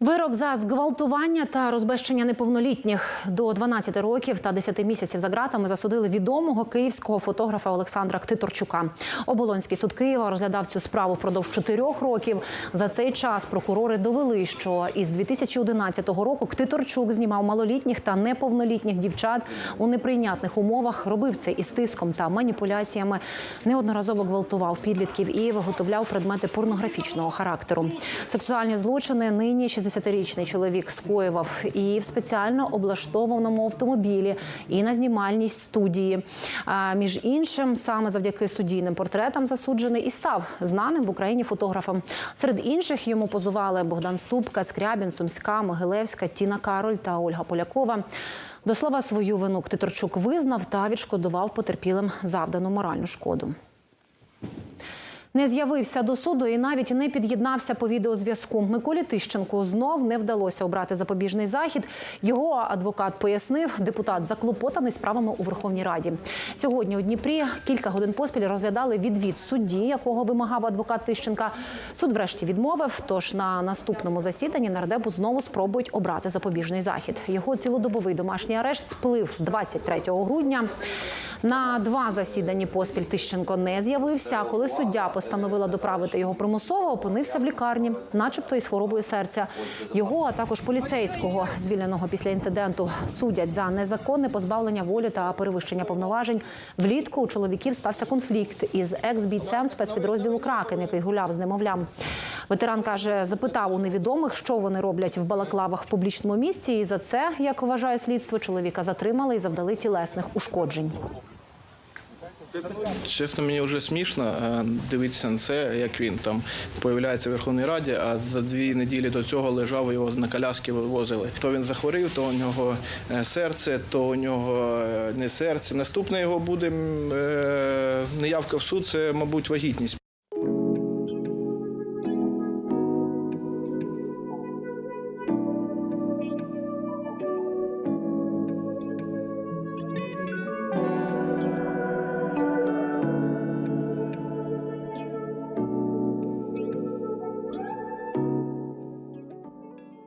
Вирок за зґвалтування та розбещення неповнолітніх до 12 років та 10 місяців за ґратами засудили відомого київського фотографа Олександра Ктиторчука. Оболонський суд Києва розглядав цю справу впродовж чотирьох років. За цей час прокурори довели, що із 2011 року Ктиторчук знімав малолітніх та неповнолітніх дівчат у неприйнятних умовах. Робив це із тиском та маніпуляціями. Неодноразово гвалтував підлітків і виготовляв предмети порнографічного характеру. Сексуальні злочини нині 60-річний чоловік скоював і в спеціально облаштованому автомобілі, і на знімальній студії. Між іншим, саме завдяки студійним портретам засуджений і став знаним в Україні фотографом. Серед інших йому позували Богдан Ступка, Скрябін, Сумська, Могилевська, Тіна Кароль та Ольга Полякова. До слова, свою вину Ктиторчук визнав та відшкодував потерпілим завдану моральну шкоду. Не з'явився до суду і навіть не під'єднався по відеозв'язку. Миколі Тищенку знов не вдалося обрати запобіжний захід. Його адвокат пояснив, депутат заклопотаний справами у Верховній Раді. Сьогодні у Дніпрі кілька годин поспіль розглядали відвід судді, якого вимагав адвокат Тищенка. Суд врешті відмовив. Тож на наступному засіданні нардепу знову спробують обрати запобіжний захід. Його цілодобовий домашній арешт сплив 23 грудня. На два засідання поспіль Тищенко не з'явився. А коли суддя постановила доправити його примусово, опинився в лікарні, начебто із хворобою серця. Його, а також поліцейського, звільненого після інциденту, судять за незаконне позбавлення волі та перевищення повноважень. Влітку у чоловіків стався конфлікт із екс-бійцем спецпідрозділу Кракен, який гуляв з немовлям. Ветеран каже, запитав у невідомих, що вони роблять в балаклавах в публічному місці. І за це, як вважає слідство, чоловіка затримали і завдали тілесних ушкоджень. Чесно, мені вже смішно е, дивитися на це, як він там появляється в Верховній Раді, а за дві неділі до цього лежав його на коляски вивозили. То він захворів, то у нього е, серце, то у нього е, не серце. Наступне його буде неявка в суд, це, мабуть, вагітність.